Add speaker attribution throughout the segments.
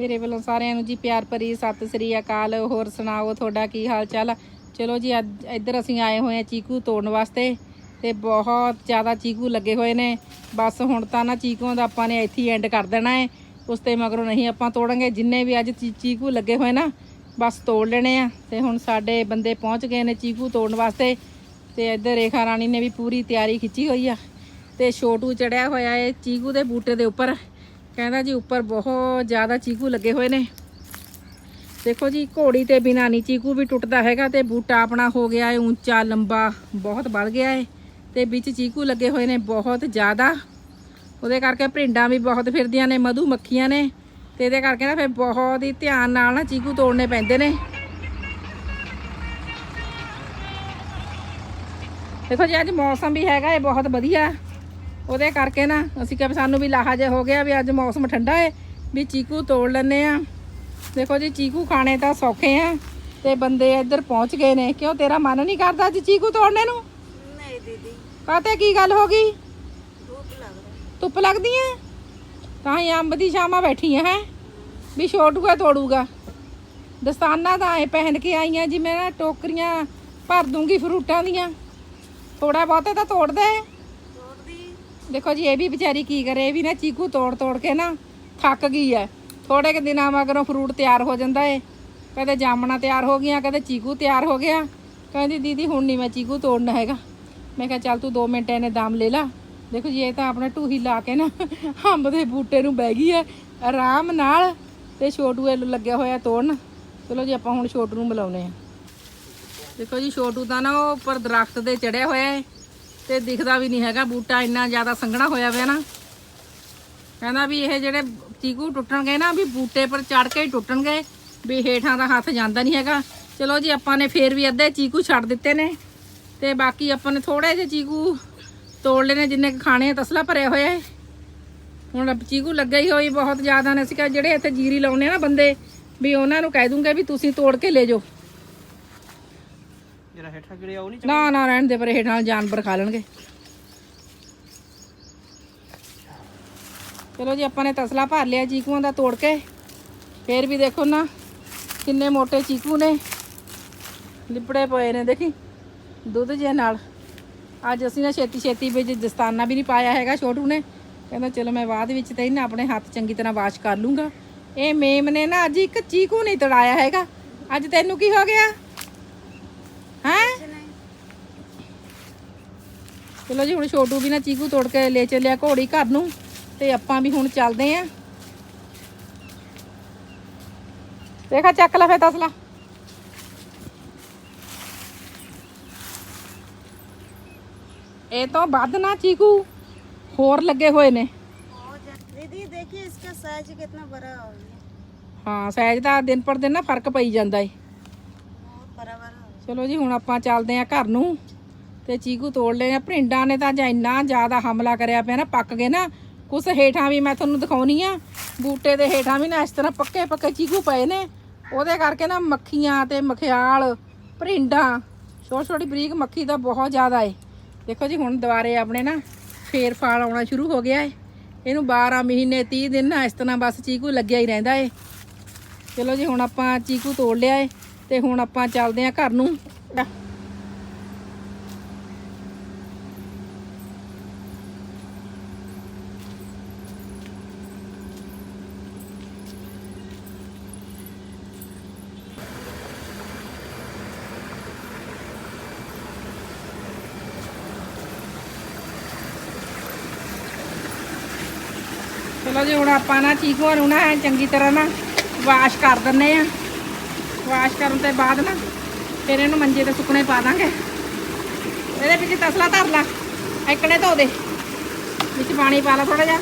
Speaker 1: ਮੇਰੇ ਵੱਲੋਂ ਸਾਰਿਆਂ ਨੂੰ ਜੀ ਪਿਆਰ ਭਰੀ ਸਤਿ ਸ੍ਰੀ ਅਕਾਲ। ਹੋਰ ਸੁਣਾਓ, ਤੁਹਾਡਾ ਕੀ ਹਾਲ ਚਾਲ? ਚਲੋ ਜੀ, ਅੱਜ ਇੱਧਰ ਅਸੀਂ ਆਏ ਹੋਏ ਆ ਚੀਕੂ ਤੋੜਨ ਵਾਸਤੇ ਤੇ ਬਹੁਤ ਜ਼ਿਆਦਾ ਚੀਕੂ ਲੱਗੇ ਹੋਏ ਨੇ। ਬਸ ਹੁਣ ਤਾਂ ਨਾ ਚੀਕੂਆਂ ਦਾ ਆਪਾਂ ਨੇ ਇੱਥੇ ਹੀ ਐਂਡ ਕਰ ਦੇਣਾ ਹੈ। ਉਸ ਤੇ ਮਗਰੋਂ ਨਹੀਂ ਆਪਾਂ ਤੋੜਾਂਗੇ। ਜਿੰਨੇ ਵੀ ਅੱਜ ਚੀ- ਚੀਕੂ ਲੱਗੇ ਹੋਏ ਨਾ, ਬਸ ਤੋੜ ਲੈਣੇ ਆ। ਤੇ ਹੁਣ ਸਾਡੇ ਬੰਦੇ ਪਹੁੰਚ ਗਏ ਨੇ ਚੀਕੂ ਤੋੜਨ ਵਾਸਤੇ ਤੇ ਇੱਧਰ ਰੇਖਾ ਰਾਣੀ ਨੇ ਵੀ ਪੂਰੀ ਤਿਆਰੀ ਖਿੱਚੀ ਹੋਈ ਆ। ਤੇ ਛੋਟੂ ਚੜਿਆ ਹੋਇਆ ਏ ਚੀਕੂ ਦੇ ਬੂਟੇ ਦੇ ਉੱਪਰ। ਕਹਿੰਦਾ ਜੀ ਉੱਪਰ ਬਹੁਤ ਜ਼ਿਆਦਾ ਚੀਕੂ ਲੱਗੇ ਹੋਏ ਨੇ। ਦੇਖੋ ਜੀ, ਘੋੜੀ ਤੇ ਬਿਨਾਂ ਨਹੀਂ ਚੀਕੂ ਵੀ ਟੁੱਟਦਾ ਹੈਗਾ ਤੇ ਬੂਟਾ ਆਪਣਾ ਹੋ ਗਿਆ ਏ, ਉੱਚਾ, ਲੰਬਾ, ਬਹੁਤ ਵੱਧ ਗਿਆ ਹੈ ਤੇ ਵਿੱਚ ਚੀਕੂ ਲੱਗੇ ਹੋਏ ਨੇ ਬਹੁਤ ਜ਼ਿਆਦਾ। ਉਹਦੇ ਕਰਕੇ ਭਰਿੰਡਾਂ ਵੀ ਬਹੁਤ ਫਿਰਦੀਆਂ ਨੇ, ਮਧੂ ਮੱਖੀਆਂ ਨੇ ਤੇ ਇਹਦੇ ਕਰਕੇ ਨਾ ਫਿਰ ਬਹੁਤ ਹੀ ਧਿਆਨ ਨਾਲ ਨਾ ਚੀਕੂ ਤੋੜਨੇ ਪੈਂਦੇ ਨੇ। ਦੇਖੋ ਜੀ, ਅੱਜ ਮੌਸਮ ਵੀ ਹੈਗਾ ਇਹ ਬਹੁਤ ਵਧੀਆ। ਉਹਦੇ ਕਰਕੇ ਨਾ ਅਸੀਂ ਕਿਹਾ ਸਾਨੂੰ ਵੀ ਲਾਹਾ ਜੇ ਹੋ ਗਿਆ ਵੀ ਅੱਜ ਮੌਸਮ ਠੰਡਾ ਏ ਵੀ ਚੀਕੂ ਤੋੜ ਲੈਨੇ ਆ ਦੇਖੋ ਜੀ ਚੀਕੂ ਖਾਣੇ ਤਾਂ ਸੌਖੇ ਆ ਤੇ ਬੰਦੇ ਇੱਧਰ ਪਹੁੰਚ ਗਏ ਨੇ। ਕਿਉਂ ਤੇਰਾ ਮਨ ਨਹੀਂ ਕਰਦਾ ਅੱਜ ਚੀਕੂ ਤੋੜਨੇ ਨੂੰ?
Speaker 2: ਨਹੀਂ
Speaker 1: ਦੀਦੀ। ਕੀ ਗੱਲ ਹੋ ਗਈ? ਧੁੱਪ ਲੱਗਦੀ ਹੈ ਤਾਂ ਹੀ ਅੰਬ ਦੀ ਸ਼ਾਮਾ ਬੈਠੀ ਹੈ? ਵੀ ਛੋਟੂਗਾ ਤੋੜੂਗਾ। ਦਸਤਾਨਾ ਤਾਂ ਐ ਪਹਿਨ ਕੇ ਆਈਆਂ ਜੀ ਮੈਂ ਨਾ ਟੋਕਰੀਆਂ ਭਰ ਦੂੰਗੀ ਫਰੂਟਾਂ ਦੀਆਂ। ਥੋੜਾ ਬਹੁਤਾ ਤਾਂ
Speaker 2: ਤੋੜਦੇ
Speaker 1: ਦੇਖੋ ਜੀ, ਇਹ ਵੀ ਵਿਚਾਰੀ ਕੀ ਕਰੇ, ਇਹ ਵੀ ਨਾ ਚੀਕੂ ਤੋੜ ਤੋੜ ਕੇ ਨਾ ਥੱਕ ਗਈ ਐ ਥੋੜੇ ਕਿ ਦਿਨਾਂ ਮਗਰੋਂ ਫਰੂਟ ਤਿਆਰ ਹੋ ਜਾਂਦਾ ਏ। ਕਦੇ ਜਾਮਣਾ ਤਿਆਰ ਹੋ ਗਈਆਂ ਕਦੇ ਚੀਕੂ ਤਿਆਰ ਹੋ ਗਿਆ। ਕਹਿੰਦੀ, ਦੀਦੀ, ਹੁਣ ਨਹੀਂ ਮੈਂ ਚੀਕੂ ਤੋੜਨਾ ਹੈਗਾ। ਮੈਂ ਕਿਹਾ, ਚੱਲ ਤੂੰ 2 ਮਿੰਟ ਇਹਨੇ ਦਮ ਲੈ ਲਾ। ਦੇਖੋ ਜੀ, ਇਹ ਤਾਂ ਆਪਣਾ ਟੂਹੀ ਲਾ ਕੇ ਨਾ ਅੰਬ ਦੇ ਬੂਟੇ ਨੂੰ ਬਹਿ ਗਈ ਐ ਆਰਾਮ ਨਾਲ ਤੇ ਛੋਟੂ ਇਹ ਲੱਗਿਆ ਹੋਇਆ ਤੋੜਨ। ਚਲੋ ਜੀ, ਆਪਾਂ ਹੁਣ ਛੋਟੂ ਨੂੰ ਬੁਲਾਉਨੇ ਆ ਦੇਖੋ ਜੀ, ਛੋਟੂ ਤਾਂ ਨਾ ਉਹ ਉੱਪਰ ਦਰਖਤ ਦੇ ਚੜਿਆ ਹੋਇਆ ਹੈ ਤੇ ਦਿਖਦਾ ਵੀ ਨਹੀਂ ਹੈਗਾ, ਬੂਟਾ ਇੰਨਾ ਜ਼ਿਆਦਾ ਸੰਘਣਾ ਹੋਇਆ ਪਿਆ ਨਾ। ਕਹਿੰਦਾ ਵੀ ਇਹ ਜਿਹੜੇ ਚੀਕੂ ਟੁੱਟਣਗੇ ਨਾ, ਵੀ ਬੂਟੇ ਪਰ ਚੜ ਕੇ ਹੀ ਟੁੱਟਣਗੇ, ਵੀ ਹੇਠਾਂ ਦਾ ਹੱਥ ਜਾਂਦਾ ਨਹੀਂ ਹੈਗਾ। ਚਲੋ ਜੀ, ਆਪਾਂ ਨੇ ਫੇਰ ਵੀ ਅੱਧੇ ਚੀਕੂ ਛੱਡ ਦਿੱਤੇ ਨੇ, ਤੇ ਬਾਕੀ ਆਪਾਂ ਨੇ ਥੋੜੇ ਜਿਹੇ ਚੀਕੂ ਤੋੜ ਲੈਣੇ ਜਿੰਨੇ ਕੁ ਖਾਣੇ ਤਸਲਾ ਭਰਿਆ ਹੋਇਆ ਹੈ। ਹੁਣ ਚੀਕੂ ਲੱਗਾ ਹੀ ਹੋਈ ਬਹੁਤ ਜ਼ਿਆਦਾ ਨੇ। ਅਸੀਂ ਕਿਹਾ ਜਿਹੜੇ ਇੱਥੇ ਜੀਰੀ ਲਾਉਣੇ ਆ ਨਾ ਬੰਦੇ, ਵੀ ਉਹਨਾਂ ਨੂੰ ਕਹਿ ਦੂੰਗੇ ਵੀ ਤੁਸੀਂ ਤੋੜ ਕੇ ਲੈ ਜਾਓ।
Speaker 3: ਜਰਾ ਹੇਠਾਂ ਗਿਰਿਆ ਉਹ ਨਹੀਂ
Speaker 1: ਨਾ ਨਾ ਰਹਿਣ ਦੇ ਪਰ ਹੇਠਾਂ ਜਾਨਵਰ ਖਾ ਲੈਣਗੇ। ਚਲੋ ਜੀ ਆਪਾਂ ਨੇ ਤਸਲਾ ਭਰ ਲਿਆ ਚੀਕੂਆਂ ਦਾ ਤੋੜ ਕੇ। ਫੇਰ ਵੀ ਦੇਖੋ ਨਾ ਕਿੰਨੇ ਮੋਟੇ ਚੀਕੂ ਨੇ। ਲਿਪੜੇ ਪਏ ਨੇ ਦੇਖੀ? ਦੁੱਧ ਜੇ ਨਾਲ। ਅੱਜ ਅਸੀਂ ਨਾ ਛੇਤੀ ਛੇਤੀ ਵਿੱਚ ਦਸਤਾਨਾ ਵੀ ਨਹੀਂ ਪਾਇਆ ਹੈਗਾ ਛੋਟੂ ਨੇ। ਕਹਿੰਦਾ ਚਲੋ ਮੈਂ ਬਾਅਦ ਵਿੱਚ ਤੇ ਨਾ ਆਪਣੇ ਹੱਥ ਚੰਗੀ ਤਰ੍ਹਾਂ ਵਾਸ਼ ਕਰ ਲੂੰਗਾ। ਇਹ ਮੇਮ ਨੇ ਨਾ ਅੱਜ ਇੱਕ ਚੀਕੂ ਨਹੀਂ ਤੜਾਇਆ ਹੈਗਾ। ਅੱਜ ਤੈਨੂੰ ਕੀ ਹੋ ਗਿਆ ਹੈਂ ਚਲੋ ਜੀ ਹੁਣ ਛੋਟੂ ਵੀ ਨਾ ਚੀਕੂ ਤੋੜ ਕੇ ਲੈ ਚੱਲਿਆ ਘੋੜੀ ਘਰ ਨੂੰ ਤੇ ਆਪਾਂ ਵੀ ਹੁਣ ਚੱਲਦੇ ਆਂ। ਦੇਖਾ ਚੱਕ ਲੈ ਫੇ ਤਸਲਾ ਇਹ ਤਾਂ ਵੱਧ ਨਾ ਚੀਕੂ ਹੋਰ ਲੱਗੇ ਹੋਏ ਨੇ।
Speaker 2: ਦੀਦੀ ਦੇਖਿਏ ਇਸਕਾ ਸਾਈਜ਼ ਕਿੰਨਾ ਬੜਾ ਹੋ ਗਿਆ।
Speaker 1: ਹਾਂ ਸਾਈਜ਼ ਦਾ ਦਿਨ ਪਰ ਦਿਨ ਨਾ ਫ਼ਰਕ ਪਈ ਜਾਂਦਾ ਏ। ਚਲੋ ਜੀ ਹੁਣ ਆਪਾਂ ਚੱਲਦੇ ਆਂ ਘਰ ਨੂੰ। ਤੇ ਚੀਕੂ ਤੋੜ ਲਏ ਆ। ਭਰਿੰਡਾਂ ਨੇ ਤਾਂ ਜਾਂ ਇੰਨਾ ਜ਼ਿਆਦਾ ਹਮਲਾ ਕਰਿਆ ਪਿਆ ਨਾ, ਪੱਕ ਗਏ ਨਾ। ਕੁਛ ਹੇਠਾਂ ਵੀ ਮੈਂ ਤੁਹਾਨੂੰ ਦਿਖਾਉਣੀ ਆ। ਬੂਟੇ ਦੇ ਹੇਠਾਂ ਵੀ ਨਾ ਇਸ ਤਰ੍ਹਾਂ ਪੱਕੇ ਪੱਕੇ ਚੀਕੂ ਪਏ ਨੇ। ਉਹਦੇ ਕਰਕੇ ਨਾ ਮੱਖੀਆਂ ਤੇ ਮਖਿਆਲ, ਭਰਿੰਡਾਂ, ਛੋਟੀ ਛੋਟੀ ਬਰੀਕ ਮੱਖੀ ਤਾਂ ਬਹੁਤ ਜ਼ਿਆਦਾ ਏ। ਦੇਖੋ ਜੀ, ਹੁਣ ਦੁਬਾਰੇ ਆਪਣੇ ਨਾ ਫੇਰ ਫਾਲ ਆਉਣਾ ਸ਼ੁਰੂ ਹੋ ਗਿਆ ਏ। ਇਹਨੂੰ 12 ਮਹੀਨੇ 30 ਦਿਨ ਨਾ ਇਸ ਤਰ੍ਹਾਂ ਬਸ ਚੀਕੂ ਲੱਗਿਆ ਹੀ ਰਹਿੰਦਾ ਏ। ਚਲੋ ਜੀ, ਹੁਣ ਆਪਾਂ ਚੀਕੂ ਤੋੜ ਲਿਆ ਏ ਤੇ ਹੁਣ ਆਪਾਂ ਚੱਲਦੇ ਆਂ ਘਰ ਨੂੰ। ਚਲੋ ਜੀ, ਹੁਣ ਆਪਾਂ ਨਾ ਚੀਕੂਆਂ ਨੂੰ ਨਾ ਚੰਗੀ ਤਰ੍ਹਾਂ ਨਾ ਵਾਸ਼ ਕਰ ਦਿੰਨੇ ਆ। ਵਾਸ਼ ਕਰਨ ਤੋਂ ਬਾਅਦ ਨਾ ਫਿਰ ਇਹਨੂੰ ਮੰਜੇ ਤੇ ਸੁੱਕਣੇ ਪਾ ਦਾਂਗੇ। ਇਹਦੇ ਵਿੱਚ ਤਸਲਾ ਧਰ ਲਾ ਐਕੜੇ ਧੋ ਦੇ। ਵਿੱਚ ਪਾਣੀ ਪਾ ਲਾ ਥੋੜਾ ਜਿਹਾ।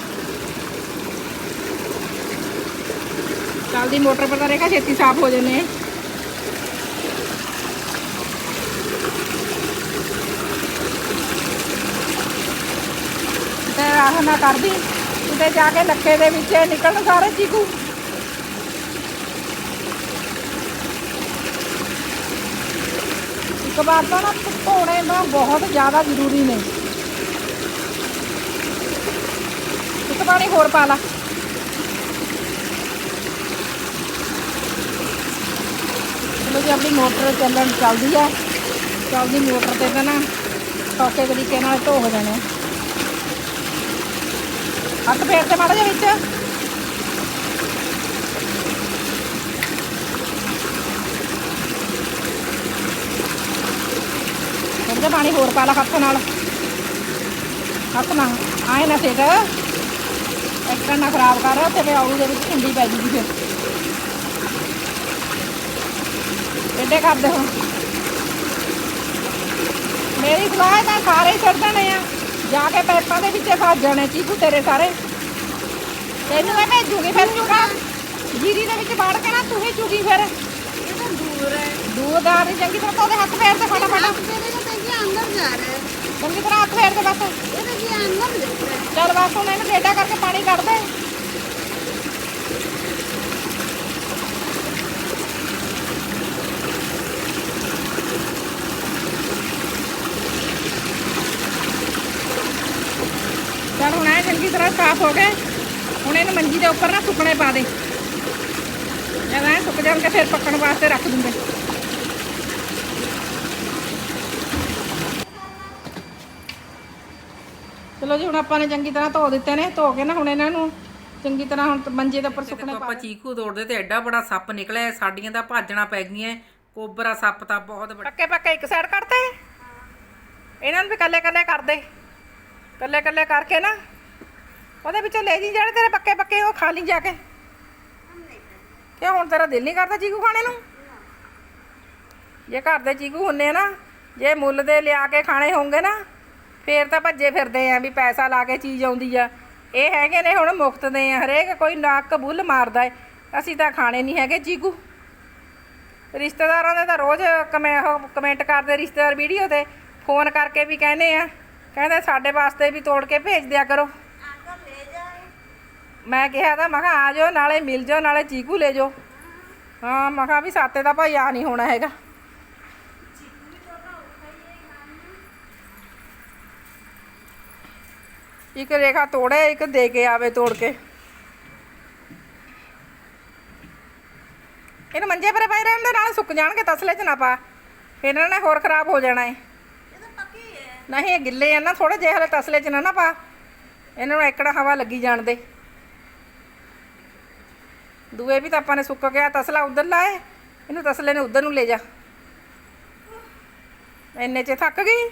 Speaker 1: ਚੱਲਦੀ ਮੋਟਰ ਪਰ ਤਾਂ ਛੇਤੀ ਸਾਫ਼ ਹੋ ਜਨੇ ਤੇ ਆਹ ਨਾ ਕਰਦੀ। ਕਿਤੇ ਜਾ ਕੇ ਲੱਖੇ ਦੇ ਵਿੱਚ ਨਿਕਲਣ ਸਾਰੇ ਚੀਕੂ। ਇੱਕ ਵਾਰ ਤਾਂ ਨਾ ਧੋਣੇ ਨਾ ਬਹੁਤ ਜ਼ਿਆਦਾ ਜ਼ਰੂਰੀ ਨੇ। ਇੱਕ ਪਾਣੀ ਹੋਰ ਪਾ ਲਾ। ਚਲੋ ਜੀ, ਆਪਣੀ ਮੋਟਰ ਚੱਲਣ ਚੱਲਦੀ ਹੈ। ਚੱਲਦੀ ਮੋਟਰ ਤੇ ਤਾਂ ਨਾ ਸੌਖੇ ਤਰੀਕੇ ਨਾਲ ਧੋ ਹੋ ਹੱਥ ਫੇਰ ਤੇ ਮਾੜਾ ਜਿਹਾ ਵਿੱਚ। ਥੋੜਾ ਪਾਣੀ ਹੋਰ ਪਾ ਲਾ ਹੱਥ ਨਾਲ। ਹੱਥ ਨਾਲ ਆਏ ਨਾ ਸੇਕ ਇੱਕ ਨਾ ਖਰਾਬ ਕਰ, ਤੇ ਫਿਰ ਆਲੂ ਦੇ ਵਿੱਚ ਠੰਡੀ ਪੈ ਜੂਗੀ ਫਿਰ। ਇੱਡੇ ਕਰਦੇ ਹੋ ਮੇਰੀ ਸਲਾਹ ਤਾਂ ਸਾਰੇ ਛੱਡ ਦੇਣੇ ਆ। ਜਾ ਕੇ ਪੈਪਾਂ ਦੇ ਵਿੱਚ ਫਸ ਜਾਣੇ ਚੀਕੂ ਤੇਰੇ ਸਾਰੇ। ਤੈਨੂੰ ਮੈਂ ਭੇਜੂਗੀ ਫਿਰ ਚੁਗਾ ਜੀਰੀ ਦੇ ਵਿੱਚ ਵੜ ਕੇ ਨਾ ਤੂੰ ਹੀ ਚੁਗੀ ਫਿਰ।
Speaker 2: ਇਹ ਤਾਂ ਦੂਰ ਹੈ।
Speaker 1: ਦੂਰ ਦਾ ਨਹੀਂ ਚੰਗੀ ਤਰ੍ਹਾਂ ਉਹਦੇ ਹੱਥ ਪੈਰ ਤੇ
Speaker 2: ਫੜਾ ਫੜਾ ਤੇਰੇ ਨੂੰ ਅੰਦਰ ਜਾ ਰਿਹਾ
Speaker 1: ਚੰਗੀ ਤਰ੍ਹਾਂ ਹੱਥ ਪੈਰ ਤੇ ਬਸ।
Speaker 2: ਇਹਦੇ ਜੀ
Speaker 1: ਚੱਲ ਬਸ ਹੁਣ ਇਹਨੂੰ ਪਾਣੀ ਕੱਢ ਚੱਲ ਹੁਣ ਇਹ ਚੰਗੀ ਤਰ੍ਹਾਂ ਸਾਫ਼ ਹੋ ਗਏ। ਹੁਣ ਇਹਨੂੰ ਮੰਜੀ ਦੇ ਉੱਪਰ ਨਾ ਸੁੱਕਣੇ ਪਾ ਦੇ। ਜਦ ਐ ਸੁੱਕ ਜਾਣਗੇ ਫਿਰ ਪੱਕਣ ਵਾਸਤੇ ਰੱਖ ਦੂੰਗੇ ਚਲੋ ਜੀ ਹੁਣ ਆਪਾਂ ਨੇ ਚੰਗੀ ਤਰ੍ਹਾਂ ਧੋ ਦਿੱਤੇ ਨੇ। ਧੋ ਕੇ ਨਾ ਹੁਣ ਇਹਨਾਂ ਨੂੰ ਚੰਗੀ ਤਰ੍ਹਾਂ ਹੁਣ ਮੰਜੇ ਦੇ ਉੱਪਰ ਸੁੱਕਣੇ ਪਾ
Speaker 3: ਆਪਾਂ ਚੀਕੂ ਤੋੜਦੇ ਤੇ ਐਡਾ ਬੜਾ ਸੱਪ ਨਿਕਲਿਆ ਸਾਡੀਆਂ ਤਾਂ ਭਾਜਣਾ ਪੈ ਗਈਆਂ। ਕੋਬਰਾ ਸੱਪ ਤਾਂ ਬਹੁਤ ਵੱਡਾ।
Speaker 1: ਪੱਕੇ ਪੱਕੇ ਇੱਕ ਸਾਈਡ ਕਰਤੇ ਇਹਨਾਂ ਨੂੰ ਵੀ ਕੱਲੇ ਕੱਲੇ ਕਰ ਦੇ ਕੱਲੇ ਕੱਲੇ ਕਰਕੇ ਨਾ, ਉਹਦੇ ਵਿੱਚੋਂ ਲੈ ਜੀ ਜਿਹੜੇ ਤੇਰੇ ਪੱਕੇ ਪੱਕੇ, ਉਹ ਖਾ ਲਈ ਜਾ ਕੇ। ਕਿ ਹੁਣ ਤੇਰਾ ਦਿਲ ਨਹੀਂ ਕਰਦਾ ਚੀਕੂ ਖਾਣੇ ਨੂੰ? ਜੇ ਘਰ ਦੇ ਚੀਕੂ ਹੁੰਨੇ ਆ ਨਾ, ਜੇ ਮੁੱਲ ਦੇ ਲਿਆ ਕੇ ਖਾਣੇ ਹੋਣਗੇ ਨਾ, ਫੇਰ ਤਾਂ ਭੱਜੇ ਫਿਰਦੇ ਆ ਵੀ ਪੈਸਾ ਲਾ ਕੇ ਚੀਜ਼ ਆਉਂਦੀ ਆ। ਇਹ ਹੈਗੇ ਨੇ ਹੁਣ ਮੁਫਤ ਦੇ ਆ, ਹਰੇਕ ਕੋਈ ਨਾਕ ਕਬੂਲ ਮਾਰਦਾ ਏ। ਅਸੀਂ ਤਾਂ ਖਾਣੇ ਨਹੀਂ ਹੈਗੇ ਚੀਕੂ। ਰਿਸ਼ਤੇਦਾਰਾਂ ਦੇ ਤਾਂ ਰੋਜ਼ ਕਮੈਂ ਕਮੈਂਟ ਕਰਦੇ, ਰਿਸ਼ਤੇਦਾਰ ਵੀਡੀਓ ਤੇ, ਫੋਨ ਕਰਕੇ ਵੀ ਕਹਿੰਦੇ ਆ ਕਹਿੰਦੇ ਸਾਡੇ ਵਾਸਤੇ ਵੀ ਤੋੜ ਕੇ ਭੇਜ ਦਿਆ ਕਰੋ। ਮੈਂ ਕਿਹਾ ਤਾਂ ਮੈਂ ਆ ਜਾਓ, ਨਾਲੇ ਮਿਲ ਜਾਓ, ਨਾਲੇ ਚੀਕੂ ਲੈ ਜਾਓ। ਹਾਂ, ਮੈਂ ਕਿਹਾ ਵੀ ਸਾਤੇ ਦਾ ਭਾਈ ਆ ਨਹੀਂ ਹੋਣਾ ਹੈਗਾ। ਇੱਕ ਰੇਖਾ ਤੋੜੇ, ਇੱਕ ਦੇ ਕੇ ਆਵੇ ਤੋੜ ਕੇ। ਇਹਨੂੰ ਮੰਜੇ ਪਰੇ ਪੈ ਰਹਿਣ ਦੇ, ਨਾਲ ਸੁੱਕ ਜਾਣਗੇ, ਤਸਲੇ ਚ ਨਾ ਪਾ। ਫਿਰ ਇਹਨਾਂ ਨੇ ਹੋਰ ਖਰਾਬ ਹੋ ਜਾਣਾ ਹੈ ਨਹੀਂ ਇਹ ਗਿੱਲੇ ਆ ਨਾ ਥੋੜੇ ਜਿਹੇ ਹਲੇ ਤਸਲੇ 'ਚ ਨਾ ਨਾ ਪਾ। ਇਹਨਾਂ ਨੂੰ ਏਕੜਾ ਹਵਾ ਲੱਗੀ ਜਾਣ ਦੇ। ਦੂਏ ਵੀ ਤਾਂ ਆਪਾਂ ਨੇ ਸੁੱਕ ਗਿਆ, ਤਸਲਾ ਉਧਰ ਲਾਏ ਇਹਨੂੰ ਤਸਲੇ ਨੇ ਉਧਰ ਨੂੰ ਲੈ ਜਾ। ਇੰਨੇ 'ਚ ਥੱਕ ਗਈ?